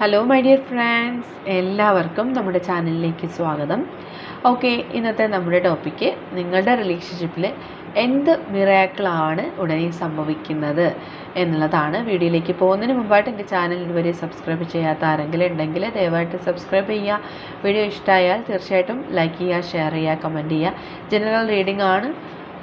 Hello my dear friends എല്ലാവർക്കും നമ്മുടെ ചാനലിലേക്ക് സ്വാഗതം. ഓക്കെ ഇന്നത്തെ നമ്മുടെ ടോപ്പിക്ക് നിങ്ങളുടെ റിലേഷൻഷിപ്പിൽ എന്ത് മിറാക്കിളാണ് ഉടനെ സംഭവിക്കുന്നത് എന്നുള്ളതാണ് വീഡിയോയിലേക്ക് പോകുന്നതിന് മുമ്പായിട്ട് എന്റെ ചാനൽ ഇതുവരെ സബ്സ്ക്രൈബ് ചെയ്യാത്ത ആരെങ്കിലും ഉണ്ടെങ്കിൽ ദയവായിട്ട് സബ്സ്ക്രൈബ് ചെയ്യുക. വീഡിയോ ഇഷ്ടമായാൽ തീർച്ചയായിട്ടും ലൈക്ക് ചെയ്യുക ഷെയർ ചെയ്യുക കമന്റ് ചെയ്യുക. ജനറൽ റീഡിംഗ് ആണ്.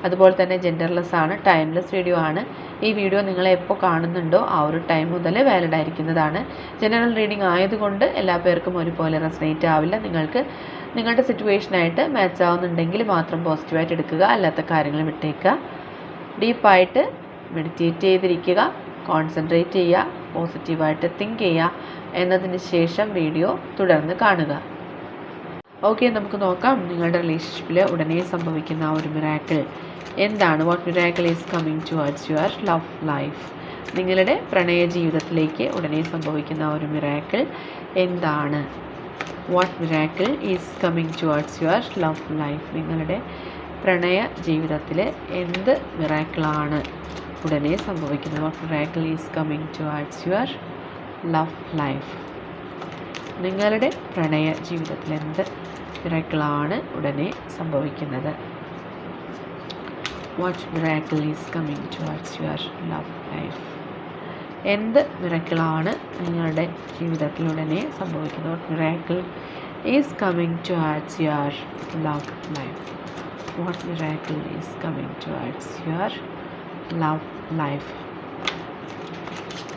അതുപോലെ തന്നെ ജെൻഡർലെസ് ആണ് ടൈംലെസ് വീഡിയോ ആണ്. ഈ വീഡിയോ നിങ്ങൾ എപ്പോൾ കാണുന്നുണ്ടോ ആ ഒരു ടൈം മുതൽ വാലിഡ് ആയിരിക്കുന്നതാണ്. ജനറൽ റീഡിംഗ് ആയതുകൊണ്ട് എല്ലാ പേർക്കും ഒരുപോലെ റെസനേറ്റ് ആവില്ല. നിങ്ങൾക്ക് നിങ്ങളുടെ സിറ്റുവേഷനായിട്ട് മാച്ച് ആവുന്നുണ്ടെങ്കിൽ മാത്രം പോസിറ്റീവായിട്ട് എടുക്കുക അല്ലാത്ത കാര്യങ്ങൾ വിട്ടേക്കുക. ഡീപ്പായിട്ട് മെഡിറ്റേറ്റ് ചെയ്തിരിക്കുക കോൺസെൻട്രേറ്റ് ചെയ്യുക പോസിറ്റീവായിട്ട് തിങ്ക് ചെയ്യുക എന്നതിന് ശേഷം വീഡിയോ തുടർന്ന് കാണുക. ഓക്കെ നമുക്ക് നോക്കാം. നിങ്ങളുടെ റിലേഷൻഷിപ്പിൽ ഉടനെ സംഭവിക്കുന്ന ആ ഒരു മിറാക്കിൾ എന്താണ്? What miracle is coming towards your love life നിങ്ങളുടെ പ്രണയ ജീവിതത്തിലേക്ക് ഉടനെ സംഭവിക്കുന്ന ആ ഒരു മിറാക്കിൾ എന്താണ്? What miracle is coming towards your love life നിങ്ങളുടെ പ്രണയ ജീവിതത്തിൽ എന്ത് മിറാക്കിളാണ് ഉടനെ സംഭവിക്കുന്നത്? What miracle is coming towards your love life നിങ്ങളുടെ പ്രണയ ജീവിതത്തിൽ എന്ത് മിറാക്കിളാണ് ഉടനെ സംഭവിക്കുന്നത്? What miracle is coming towards your love life എന്ത് മിറാക്കിളാണ് നിങ്ങളുടെ ജീവിതത്തിൽ ഉടനെ സംഭവിക്കുന്നത്? What miracle is coming towards your love life what miracle is coming towards your love life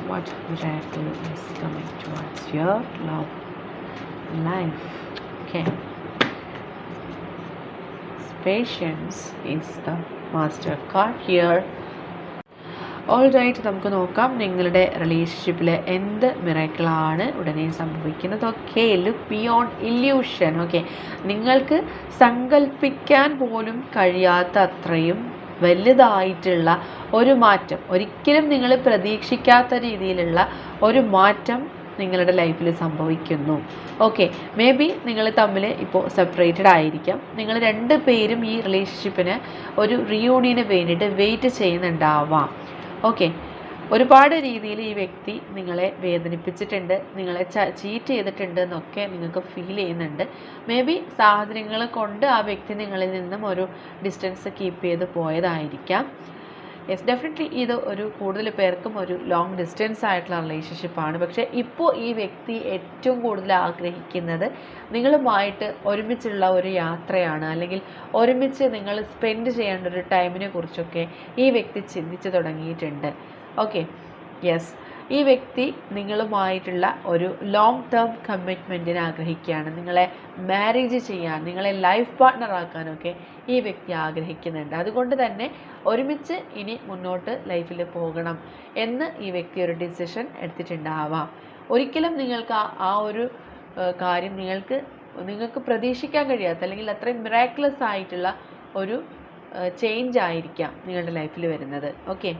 what miracle is coming towards your love life okay. Patience is the master card here. Alright നമുക്ക് നോക്കാം. നിങ്ങളുടെ റിലേഷൻഷിപ്പിൽ എന്ത് മിറക്കിളാണ് ഉടനെ സംഭവിക്കുന്നത്. Okay look beyond illusion okay നിങ്ങൾക്ക് സങ്കല്പിക്കാൻ പോലും കഴിയാത്ത അത്രയും വലുതായിട്ടുള്ള ഒരു മാറ്റം. ഒരിക്കലും നിങ്ങൾ പ്രതീക്ഷിക്കാത്ത രീതിയിലുള്ള ഒരു മാറ്റം നിങ്ങളുടെ ലൈഫിൽ സംഭവിക്കുന്നു. ഓക്കെ മേ ബി നിങ്ങൾ തമ്മിൽ ഇപ്പോൾ സെപ്പറേറ്റഡ് ആയിരിക്കാം. നിങ്ങൾ രണ്ട് പേരും ഈ റിലേഷൻഷിപ്പിന് ഒരു റിയൂണിയന് വേണ്ടിയിട്ട് വെയിറ്റ് ചെയ്യുന്നുണ്ടാവാം. ഓക്കെ ഒരുപാട് രീതിയിൽ ഈ വ്യക്തി നിങ്ങളെ വേദനിപ്പിച്ചിട്ടുണ്ട് നിങ്ങളെ ചീറ്റ് ചെയ്തിട്ടുണ്ട് എന്നൊക്കെ നിങ്ങൾക്ക് ഫീൽ ചെയ്യുന്നുണ്ട്. മേ ബി സാഹചര്യങ്ങൾ കൊണ്ട് ആ വ്യക്തി നിങ്ങളിൽ നിന്നും ഒരു ഡിസ്റ്റൻസ് കീപ്പ് ചെയ്ത് പോയതായിരിക്കാം. യെസ് ഡെഫിനറ്റ്ലി ഇത് ഒരു കൂടുതൽ പേർക്കും ഒരു ലോങ് ഡിസ്റ്റൻസ് ആയിട്ടുള്ള റിലേഷൻഷിപ്പാണ് പക്ഷേ ഇപ്പോൾ ഈ വ്യക്തി ഏറ്റവും കൂടുതൽ ആഗ്രഹിക്കുന്നത് നിങ്ങളുമായിട്ട് ഒരുമിച്ചുള്ള ഒരു യാത്രയാണ്. അല്ലെങ്കിൽ ഒരുമിച്ച് നിങ്ങൾ സ്പെൻഡ് ചെയ്യേണ്ട ഒരു ടൈമിനെ കുറിച്ചൊക്കെ ഈ വ്യക്തി ചിന്തിച്ചു തുടങ്ങിയിട്ടുണ്ട്. ഓക്കെ യെസ് ഈ വ്യക്തി നിങ്ങളുമായിട്ടുള്ള ഒരു ലോങ് ടേം കമ്മിറ്റ്മെന്റിന് ആഗ്രഹിക്കുകയാണ്. നിങ്ങളെ മാരേജ് ചെയ്യാൻ നിങ്ങളെ ലൈഫ് പാർട്ട്ണർ ആക്കാനൊക്കെ ഈ വ്യക്തി ആഗ്രഹിക്കുന്നുണ്ട്. അതുകൊണ്ട് തന്നെ ഒരുമിച്ച് ഇനി മുന്നോട്ട് ലൈഫിൽ പോകണം എന്ന് ഈ വ്യക്തി ഒരു ഡിസിഷൻ എടുത്തിട്ടുണ്ടാവാം. ഒരിക്കലും നിങ്ങൾക്ക് ആ ഒരു കാര്യം നിങ്ങൾക്ക് നിങ്ങൾക്ക് പ്രതീക്ഷിക്കാൻ കഴിയാത്ത അല്ലെങ്കിൽ അത്രയും മിറാക്കുലസ് ആയിട്ടുള്ള ഒരു ചേഞ്ച് ആയിരിക്കാം നിങ്ങളുടെ ലൈഫിൽ വരുന്നത്. ഓക്കെ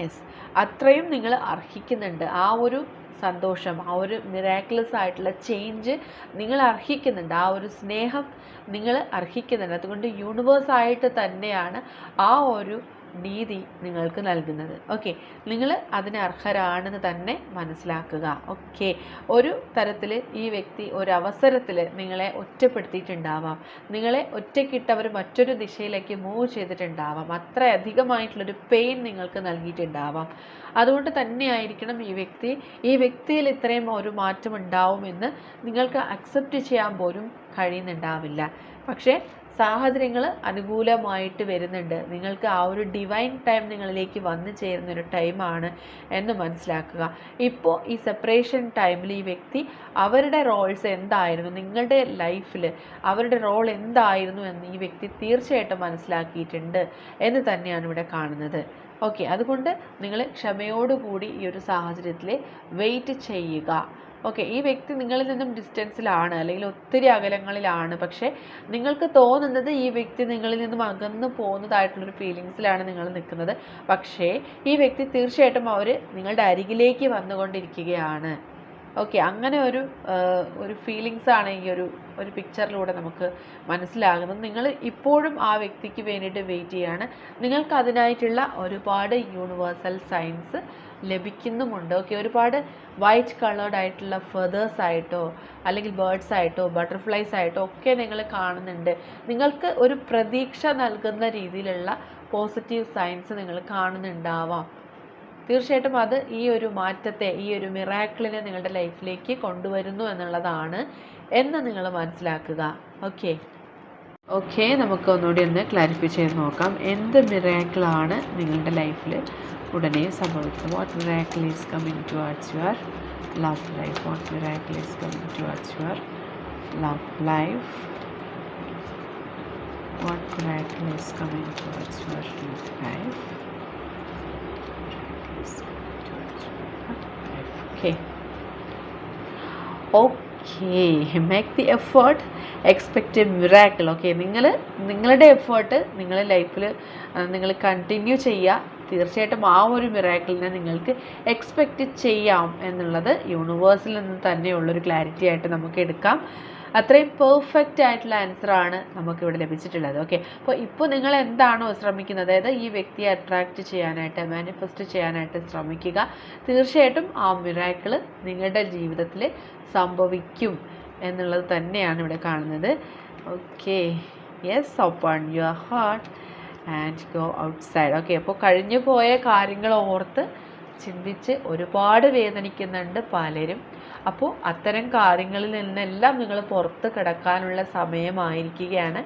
യെസ് അത്രയും നിങ്ങൾ അർഹിക്കുന്നുണ്ട്. ആ ഒരു സന്തോഷം ആ ഒരു മിറാക്കുലസ് ആയിട്ടുള്ള ചേഞ്ച് നിങ്ങൾ അർഹിക്കുന്നുണ്ട്. ആ ഒരു സ്നേഹം നിങ്ങൾ അർഹിക്കുന്നുണ്ട്. അതുകൊണ്ട് യൂണിവേഴ്സായിട്ട് തന്നെയാണ് ആ ഒരു നീതി നിങ്ങൾക്ക് നൽകുന്നത്. ഓക്കെ നിങ്ങൾ അതിന് അർഹരാണെന്ന് തന്നെ മനസ്സിലാക്കുക. ഓക്കെ ഒരു തരത്തിൽ ഈ വ്യക്തി ഒരു അവസരത്തിൽ നിങ്ങളെ ഒറ്റപ്പെടുത്തിയിട്ടുണ്ടാവാം. നിങ്ങളെ ഒറ്റക്കിട്ടവർ മറ്റൊരു ദിശയിലേക്ക് മൂവ് ചെയ്തിട്ടുണ്ടാവാം. അത്ര അധികമായിട്ടുള്ളൊരു പെയിൻ നിങ്ങൾക്ക് നൽകിയിട്ടുണ്ടാവാം. അതുകൊണ്ട് തന്നെയായിരിക്കണം ഈ വ്യക്തി ഈ വ്യക്തിയിൽ ഇത്രയും ഒരു മാറ്റം ഉണ്ടാവുമെന്ന് നിങ്ങൾക്ക് അക്സെപ്റ്റ് ചെയ്യാൻ പോലും കഴിയുന്നുണ്ടാവില്ല. പക്ഷേ സാഹചര്യങ്ങൾ അനുകൂലമായിട്ട് വരുന്നുണ്ട്. നിങ്ങൾക്ക് ആ ഒരു ഡിവൈൻ ടൈം നിങ്ങളിലേക്ക് വന്നു ചേരുന്ന ഒരു ടൈമാണ് എന്ന് മനസ്സിലാക്കുക. ഇപ്പോൾ ഈ സെപ്പറേഷൻ ടൈമിൽ ഈ വ്യക്തി അവരുടെ റോൾസ് എന്തായിരുന്നു? നിങ്ങളുടെ ലൈഫിൽ അവരുടെ റോൾ എന്തായിരുന്നു എന്ന് ഈ വ്യക്തി തീർച്ചയായിട്ടും മനസ്സിലാക്കിയിട്ടുണ്ട് എന്ന് തന്നെയാണ് ഇവിടെ കാണുന്നത്. ഓക്കെ അതുകൊണ്ട് നിങ്ങൾ ക്ഷമയോടുകൂടി ഈ ഒരു സാഹചര്യത്തിൽ വെയിറ്റ് ചെയ്യുക. ഓക്കെ ഈ വ്യക്തി നിങ്ങളിൽ നിന്നും ഡിസ്റ്റൻസിലാണ് അല്ലെങ്കിൽ ഒത്തിരി അകലങ്ങളിലാണ്. പക്ഷേ നിങ്ങൾക്ക് തോന്നുന്നത് ഈ വ്യക്തി നിങ്ങളിൽ നിന്നും അകന്നു പോകുന്നതായിട്ടുള്ളൊരു ഫീലിങ്സിലാണ് നിങ്ങൾ നിൽക്കുന്നത്. പക്ഷേ ഈ വ്യക്തി തീർച്ചയായിട്ടും അവർ നിങ്ങളുടെ അരികിലേക്ക് വന്നുകൊണ്ടിരിക്കുകയാണ്. ഓക്കെ അങ്ങനെ ഒരു ഒരു ഫീലിങ്സ് ആണ് ഈ ഒരു ഒരു പിക്ചറിലൂടെ നമുക്ക് മനസ്സിലാകുന്നത്. നിങ്ങൾ ഇപ്പോഴും ആ വ്യക്തിക്ക് വേണ്ടിയിട്ട് വെയിറ്റ് ചെയ്യാണ്. നിങ്ങൾക്ക് അതിനായിട്ടുള്ള ഒരുപാട് യൂണിവേഴ്സൽ സയൻസ് ലഭിക്കുന്നുമുണ്ട്. ഓക്കെ ഒരുപാട് വൈറ്റ് കളേർഡ് ആയിട്ടുള്ള ഫെതേഴ്സ് ആയിട്ടോ അല്ലെങ്കിൽ ബേർഡ്സ് ആയിട്ടോ ബട്ടർഫ്ലൈസ് ആയിട്ടോ ഒക്കെ നിങ്ങൾ കാണുന്നുണ്ട്. നിങ്ങൾക്ക് ഒരു പ്രതീക്ഷ നൽകുന്ന രീതിയിലുള്ള പോസിറ്റീവ് സയൻസ് നിങ്ങൾ കാണുന്നുണ്ടാവാം. തീർച്ചയായിട്ടും അത് ഈ ഒരു മാറ്റത്തെ ഈ ഒരു മിറാക്കിളിനെ നിങ്ങളുടെ ലൈഫിലേക്ക് കൊണ്ടുവരുന്നു എന്നുള്ളതാണ് എന്ന് നിങ്ങൾ മനസ്സിലാക്കുക. ഓക്കെ ഓക്കെ നമുക്ക് ഒന്നുകൂടി ഒന്ന് ക്ലാരിഫൈ ചെയ്ത് നോക്കാം. എന്ത് മിറാക്കിളാണ് നിങ്ങളുടെ ലൈഫിൽ ഉടനെ സംഭവിക്കുന്നത്? What miracle is coming towards your love life what miracle is coming towards your love life what miracle is coming towards your life Okay. Okay make the effort expect a miracle okay നിങ്ങൾ നിങ്ങളുടെ effort നിങ്ങളുടെ ലൈഫിൽ നിങ്ങൾ continue ചെയ്യുക. തീർച്ചയായിട്ടും ആ ഒരു മിറാക്കിളിനെ നിങ്ങൾക്ക് എക്സ്പെക്റ്റ് ചെയ്യാം എന്നുള്ളത് യൂണിവേഴ്സിൽ നിന്ന് തന്നെയുള്ളൊരു ക്ലാരിറ്റി ആയിട്ട് നമുക്ക് എടുക്കാം. അത്രയും പെർഫെക്റ്റ് ആയിട്ടുള്ള ആൻസർ ആൻസറാണ് നമുക്കിവിടെ ലഭിച്ചിട്ടുള്ളത്. ഓക്കെ അപ്പോൾ ഇപ്പോൾ നിങ്ങൾ എന്താണോ ശ്രമിക്കുന്നത്? അതായത് ഈ വ്യക്തിയെ അട്രാക്റ്റ് ചെയ്യാനായിട്ട് മാനിഫെസ്റ്റ് ചെയ്യാനായിട്ട് ശ്രമിക്കുക. തീർച്ചയായിട്ടും ആ മിറാക്കിൾ നിങ്ങളുടെ ജീവിതത്തിൽ സംഭവിക്കും എന്നുള്ളത് തന്നെയാണ് ഇവിടെ കാണുന്നത്. Okay yes open your heart and go outside okay അപ്പോൾ കഴിഞ്ഞു പോയ കാര്യങ്ങൾ ഓർത്ത് ചിന്തിച്ച് ഒരുപാട് വേദനിക്കുന്നുണ്ട് പലരും. അപ്പോൾ അത്തരം കാര്യങ്ങളിൽ നിന്നെല്ലാം നിങ്ങൾ പുറത്ത് കിടക്കാനുള്ള സമയമായിരിക്കുകയാണ്.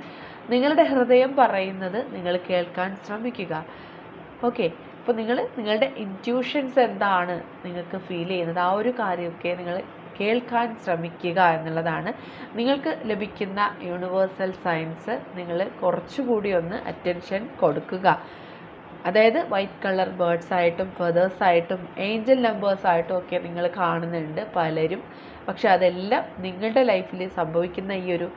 നിങ്ങളുടെ ഹൃദയം പറയുന്നത് നിങ്ങൾ കേൾക്കാൻ ശ്രമിക്കുക. ഓക്കെ അപ്പോൾ നിങ്ങൾ നിങ്ങളുടെ ഇന്റ്യൂഷൻസ് എന്താണ് നിങ്ങൾക്ക് ഫീൽ ചെയ്യുന്നത്? ആ ഒരു കാര്യമൊക്കെ നിങ്ങൾ കേൾക്കാൻ ശ്രമിക്കുക എന്നുള്ളതാണ്. നിങ്ങൾക്ക് ലഭിക്കുന്ന യൂണിവേഴ്സൽ സയൻസ് നിങ്ങൾ കുറച്ചുകൂടി ഒന്ന് അറ്റൻഷൻ കൊടുക്കുക. അതായത് വൈറ്റ് കളർ ബേർഡ്സ് ആയിട്ടും ഫെതേഴ്സ് ആയിട്ടും ഏഞ്ചൽ നമ്പേഴ്സ് ആയിട്ടും ഒക്കെ നിങ്ങൾ കാണുന്നുണ്ട് പലരും. പക്ഷെ അതെല്ലാം നിങ്ങളുടെ ലൈഫിൽ സംഭവിക്കുന്ന ഈ ഒരു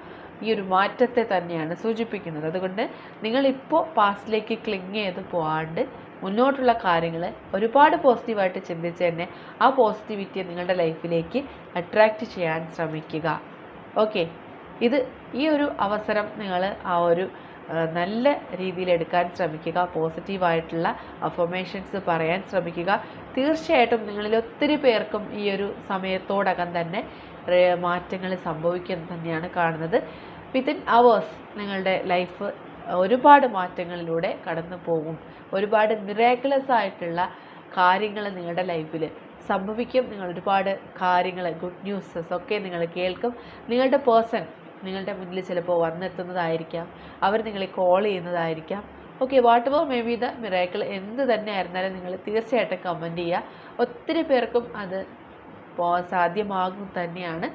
ഈ ഒരു മാറ്റത്തെ തന്നെയാണ് സൂചിപ്പിക്കുന്നത്. അതുകൊണ്ട് നിങ്ങളിപ്പോൾ പാസ്റ്റിലേക്ക് ക്ലിങ് ചെയ്ത് പോകാണ്ട് മുന്നോട്ടുള്ള കാര്യങ്ങൾ ഒരുപാട് പോസിറ്റീവായിട്ട് ചിന്തിച്ച് തന്നെ ആ പോസിറ്റിവിറ്റി നിങ്ങളുടെ ലൈഫിലേക്ക് അട്രാക്റ്റ് ചെയ്യാൻ ശ്രമിക്കുക. ഓക്കെ ഇത് ഈ ഒരു അവസരം നിങ്ങൾ ആ ഒരു നല്ല രീതിയിൽ എടുക്കാൻ ശ്രമിക്കുക പോസിറ്റീവായിട്ടുള്ള അഫർമേഷൻസ് പറയാൻ ശ്രമിക്കുക. തീർച്ചയായിട്ടും നിങ്ങളിൽ ഒത്തിരി പേർക്കും ഈ ഒരു സമയത്തോടകം തന്നെ മാറ്റങ്ങൾ സംഭവിക്കുന്നത് തന്നെയാണ് കാണുന്നത്. വിത്തിൻ അവേഴ്സ് നിങ്ങളുടെ ലൈഫ് ഒരുപാട് മാറ്റങ്ങളിലൂടെ കടന്നു പോകും. ഒരുപാട് മിറാക്കുലസ് ആയിട്ടുള്ള കാര്യങ്ങൾ നിങ്ങളുടെ ലൈഫിൽ സംഭവിക്കും. നിങ്ങൾ ഒരുപാട് കാര്യങ്ങൾ ഗുഡ് ന്യൂസസ് ഒക്കെ നിങ്ങൾ കേൾക്കും. നിങ്ങളുടെ പേഴ്സൺ നിങ്ങളുടെ മുന്നിൽ ചിലപ്പോൾ വന്നെത്തുന്നതായിരിക്കാം. അവർ നിങ്ങളെ call ചെയ്യുന്നതായിരിക്കാം. Okay whatever may be the miracle എന്ത് തന്നെ ആയിരുന്നാലും നിങ്ങൾ തീർച്ചയായിട്ടും കമന്റ് ചെയ്യുക. ഒത്തിരി പേർക്കും അത് സാധ്യമാകും തന്നെയാണ്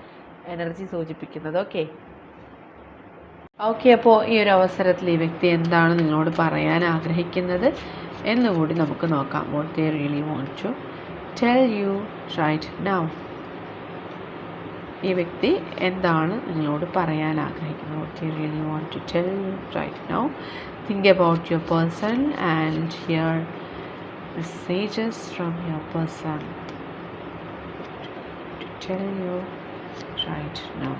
എനർജി സൂചിപ്പിക്കുന്നത്. ഓക്കെ ഓക്കെ അപ്പോൾ ഈ ഒരു അവസരത്തിൽ ഈ വ്യക്തി എന്താണ് നിങ്ങളോട് പറയാൻ ആഗ്രഹിക്കുന്നത് എന്നുകൂടി നമുക്ക് നോക്കാം. What they really want to tell you right now ഈ വ്യക്തി എന്താണ് നിങ്ങളോട് പറയാൻ ആഗ്രഹിക്കുന്നത്? Okay really want to tell you right now think about your person and hear messages from your person to tell you right now.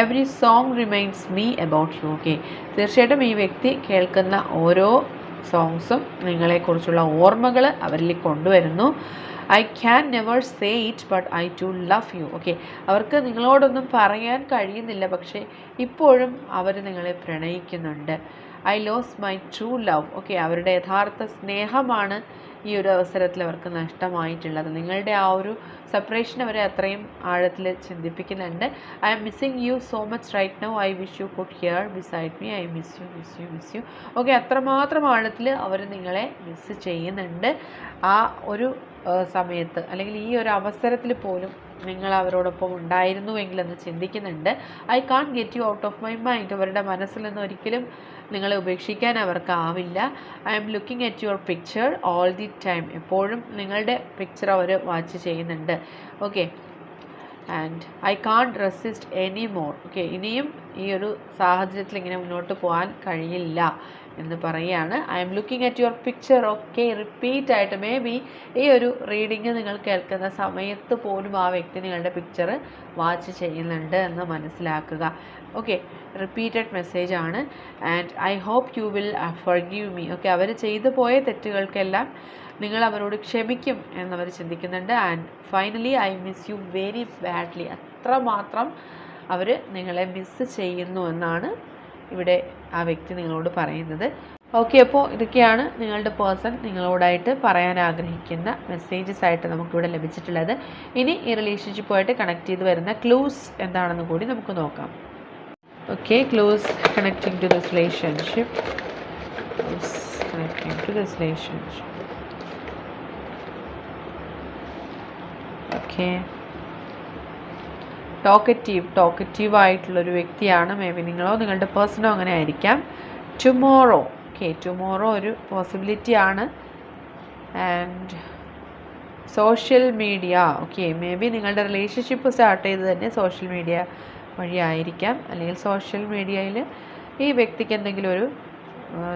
Every song reminds me about you okay തീർച്ചയായിട്ടും ഈ വ്യക്തി കേൾക്കുന്ന ഓരോ സോങ്സും നിങ്ങളെക്കുറിച്ചുള്ള ഓർമ്മകൾ അവരിൽ കൊണ്ടുവരുന്നു. I can never say it but I too love you okay അവർക്ക് നിങ്ങളോടൊന്നും പറയാൻ കഴിയുന്നില്ല. പക്ഷേ ഇപ്പോഴും അവർ നിങ്ങളെ പ്രണയിക്കുന്നുണ്ട്. I lose my true love okay അവരുടെ യഥാർത്ഥ സ്നേഹമാണ് ഈ ഒരു അവസരത്തിൽ അവർക്ക് നഷ്ടമായിട്ടുള്ളത്. നിങ്ങളുടെ ആ ഒരു സെപ്പറേഷൻ അവരെ അത്രയും ആഴത്തിൽ ചിന്തിപ്പിക്കുന്നുണ്ട്. I'm missing you so much right now I wish you could here beside me I miss you miss you miss you okay അത്രമാത്രം ആഴത്തിൽ അവർ നിങ്ങളെ മിസ് ചെയ്യുന്നുണ്ട്. ആ ഒരു സമയത്ത്. അല്ലെങ്കിൽ ഈ ഒരു അവസരത്തിൽ പോലും നിങ്ങൾ അവരോടൊപ്പം ഉണ്ടായിരുന്നുവെങ്കിലെന്ന് ചിന്തിക്കുന്നുണ്ട്. I can't get you out of my mind അവരുടെ മനസ്സിൽ നിന്ന് ഒരിക്കലും നിങ്ങളെ ഉപേക്ഷിക്കാൻ അവർക്കാവില്ല I'm looking at your picture all the time എപ്പോഴും നിങ്ങളുടെ പിക്ചർ അവർ വാച്ച് ചെയ്യുന്നുണ്ട്. Okay and I can't resist any more okay ഇനിയും ഈ ഒരു സാഹചര്യത്തിൽ ഇങ്ങനെ മുന്നോട്ട് പോകാൻ കഴിയില്ല. എന്ന് പറയുകയാണ്. I'm looking at your picture okay repeat ആയിട്ട് മേ ബി ഈ ഒരു റീഡിങ് നിങ്ങൾ കേൾക്കുന്ന സമയത്ത് പോലും ആ വ്യക്തി നിങ്ങളുടെ പിക്ചർ വാച്ച് ചെയ്യുന്നുണ്ട് എന്ന് മനസ്സിലാക്കുക. ഓക്കെ റിപ്പീറ്റഡ് മെസ്സേജ് ആണ്. And I hope you will forgive me okay അവർ ചെയ്തു പോയ തെറ്റുകൾക്കെല്ലാം നിങ്ങൾ അവരോട് ക്ഷമിക്കും എന്നവർ ചിന്തിക്കുന്നുണ്ട്. And finally I miss you very badly അത്രമാത്രം അവർ നിങ്ങളെ മിസ് ചെയ്യുന്നു എന്നാണ് ഇവിടെ ആ വ്യക്തി നിങ്ങളോട് പറയുന്നത്. ഓക്കെ അപ്പോൾ ഇതൊക്കെയാണ് നിങ്ങളുടെ പേഴ്സൺ നിങ്ങളോടായിട്ട് പറയാൻ ആഗ്രഹിക്കുന്ന മെസ്സേജസ് ആയിട്ട് നമുക്കിവിടെ ലഭിച്ചിട്ടുള്ളത്. ഇനി ഈ റിലേഷൻഷിപ്പുമായിട്ട് കണക്ട് ചെയ്ത് വരുന്ന ക്ലൂസ് എന്താണെന്ന് കൂടി നമുക്ക് നോക്കാം. Okay clues connecting to this relationship connecting to this relationship okay talkative talkative ആയിട്ടുള്ള ഒരു വ്യക്തിയാണ് മേ ബി നിങ്ങളോ നിങ്ങളുടെ പേഴ്സണോ അങ്ങനെ ആയിരിക്കാം. ടുമോറോ ഓക്കെ ടുമോറോ ഒരു പോസിബിലിറ്റി ആണ്. And social media okay maybe നിങ്ങളുടെ റിലേഷൻഷിപ്പ് സ്റ്റാർട്ട് ചെയ്ത് തന്നെ സോഷ്യൽ മീഡിയ വഴിയായിരിക്കാം അല്ലെങ്കിൽ സോഷ്യൽ മീഡിയയിൽ ഈ വ്യക്തിക്ക് എന്തെങ്കിലും ഒരു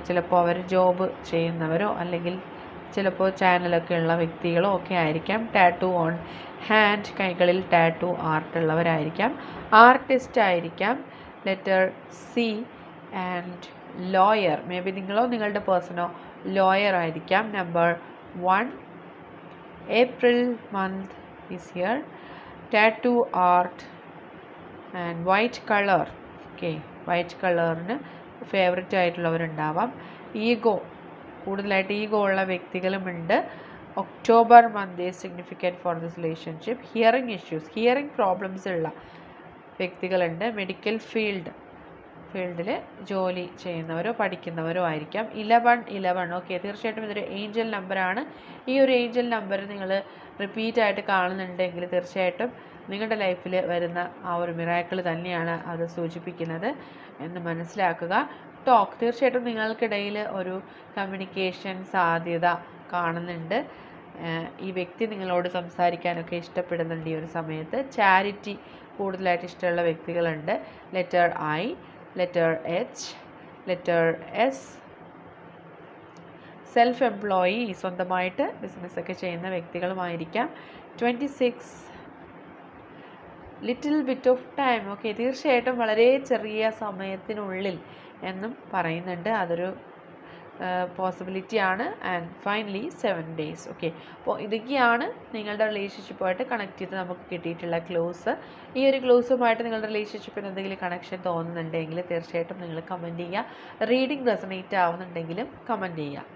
ചിലപ്പോൾ അവർ ജോബ് ചെയ്യുന്നവരോ അല്ലെങ്കിൽ ചിലപ്പോൾ ചാനലൊക്കെ ഉള്ള വ്യക്തികളും ഒക്കെ ആയിരിക്കാം. ടാറ്റു ഓൺ ഹാൻഡ് കൈകളിൽ ടാറ്റു ആർട്ട് ഉള്ളവരായിരിക്കാം. ആർട്ടിസ്റ്റ് ആയിരിക്കാം. Letter C and lawyer maybe നിങ്ങളോ നിങ്ങളുടെ പേഴ്സണോ ലോയർ ആയിരിക്കാം. Number one April month is year tattoo art and white colour okay white കളറിന് ഫേവററ്റ് ആയിട്ടുള്ളവരുണ്ടാവാം. ഈഗോ കൂടുതലായിട്ട് ഈഗോ ഉള്ള വ്യക്തികളുമുണ്ട് October month is significant for this relationship hearing issues hearing problems ഉള്ള വ്യക്തികളുണ്ട്. മെഡിക്കൽ ഫീൽഡ് ഫീൽഡിൽ ജോലി ചെയ്യുന്നവരോ പഠിക്കുന്നവരോ ആയിരിക്കാം. ഇലവൺ ഇലവൺ ഓക്കെ തീർച്ചയായിട്ടും ഇതൊരു ഏഞ്ചൽ നമ്പറാണ് ഈ ഒരു ഏഞ്ചൽ നമ്പർ നിങ്ങൾ റിപ്പീറ്റ് ആയിട്ട് കാണുന്നുണ്ടെങ്കിൽ തീർച്ചയായിട്ടും നിങ്ങളുടെ ലൈഫിൽ വരുന്ന ആ ഒരു മിറാക്കിൾ തന്നെയാണ് അത് സൂചിപ്പിക്കുന്നത് എന്ന് മനസ്സിലാക്കുക. ടോക്ക് തീർച്ചയായിട്ടും നിങ്ങൾക്കിടയിൽ ഒരു കമ്മ്യൂണിക്കേഷൻ സാധ്യത കാണുന്നുണ്ട്. ഈ വ്യക്തി നിങ്ങളോട് സംസാരിക്കാനൊക്കെ ഇഷ്ടപ്പെടുന്നുണ്ട് ഈ ഒരു സമയത്ത്. ചാരിറ്റി കൂടുതലായിട്ട് ഇഷ്ടമുള്ള വ്യക്തികളുണ്ട്. Letter I letter H letter S self employee സ്വന്തമായിട്ട് ബിസിനസ്സൊക്കെ ചെയ്യുന്ന വ്യക്തികളുമായിരിക്കാം. Twenty six little bit of time. Okay തീർച്ചയായിട്ടും വളരെ ചെറിയ സമയത്തിനുള്ളിൽ എന്നും പറയുന്നുണ്ട്. അതൊരു പോസിബിലിറ്റി ആണ്. And finally seven days okay അപ്പോൾ ഇതൊക്കെയാണ് നിങ്ങളുടെ റിലേഷൻഷിപ്പുമായിട്ട് കണക്ട് ചെയ്ത് നമുക്ക് കിട്ടിയിട്ടുള്ള ക്ലോസ് ഈ ഒരു ക്ലോസുമായിട്ട് നിങ്ങളുടെ റിലേഷൻഷിപ്പിന് എന്തെങ്കിലും കണക്ഷൻ തോന്നുന്നുണ്ടെങ്കിൽ തീർച്ചയായിട്ടും നിങ്ങൾ കമന്റ് ചെയ്യുക. റീഡിംഗ് റെസണേറ്റ് ആവുന്നുണ്ടെങ്കിലും കമന്റ് ചെയ്യുക.